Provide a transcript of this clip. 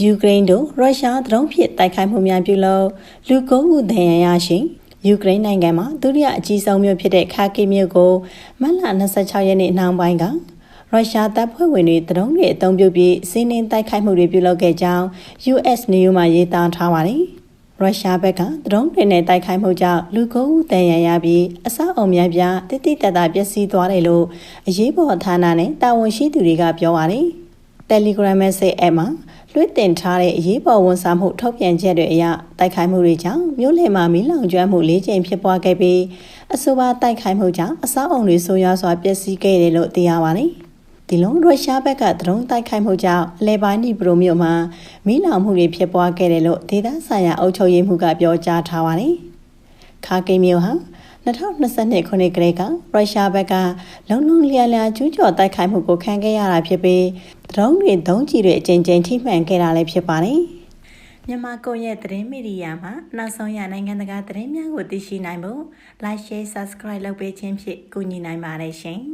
ယူကရိန်းတို့ရုရှားဒရုန်းဖြင့်တိုက်ခိုက်မှုများပြုလုပ်လူ၉ဦးဒဏ်ရာရရှိယူကရိန်းနိုင်ငံမှာဒုတိယအကြီးဆုံးမြို့ဖြစ်တဲ့ခါကီမြို့ကိုမတ်လ26ရက်နေ့နှောင်းပိုင်းကရုရှားတပ်ဖွဲ့ဝင်တွေတရုံးတွေအုံပြုတ်ပြီးစီးနင်းတိုက်ခိုက်မှုတွေပြုလုပ်ခဲ့ကြောင်း US News မှာရေးသားထားပါတယ်။ရုရှားဘက်ကဒရုန်းတွေနဲ့တိုက်ခိုက်မှုကြောင့်လူကိုယ်ဦးတန်ရရပြီးအဆောက်အုံများပြတိတိတတ်တာပျက်စီးသွားတယ်လို့အရေးပေါ်ဌာနနဲ့တာဝန်ရှိသူတွေကပြောပါတယ်။ Telegram message app မှာ လွှင့်တင်ထားတဲ့အရေးပေါ်ဝန်ဆောင်မှုထုတ်ပြန်ချက်တွေအရတိုက်ခိုက်မှုတွေကြောင့်မြို့လယ်မှာမီးလောင်ကျွမ်းမှု၄ကြိမ်ဖြစ်ပွားခဲ့ပြီးအဆိုပါတိုက်ခိုက်မှုကြောင့်အဆောက်အုံတွေဆိုးရွားစွာပျက်စီးခဲ့တယ်လို့သိရပါတယ်။ဒီလုံးရုရှားဘက်ကဒရုန်းတိုက်ခိုက်မှုကြောင့်အလဲပိုင်းဒီပရိုမြို့မှာမီးလောင်မှုတွေဖြစ်ပွားခဲ့တယ်လို့ဒေသဆိုင်ရာအုပ်ချုပ်ရေးမှူးကပြောကြားထားပါတယ်။ခါကိမြို့ဟာ2022ခုနှစ်ကလေးကရုရှားဘက်ကလုံလုံလျာလျာကျူးကျော်တိုက်ခိုက်မှုကိုခံခဲ့ရတာဖြစ်ပြီး ဒရုန်းတွေဒုံးကျည်တွေအကြိမ်ကြိမ်ထိမှန်ခဲ့တာလည်းဖြစ်ပါတယ်။မြန်မာကိုရဲ့သတင်းမီဒီယာမှာနောက်ဆုံးရနိုင်ငံတကာသတင်းများကိုသိရှိနိုင်ဖို့ Like Share Subscribe လုပ်ပေးခြင်းဖြင့်ကူညီနိုင်ပါတယ်ရှင်။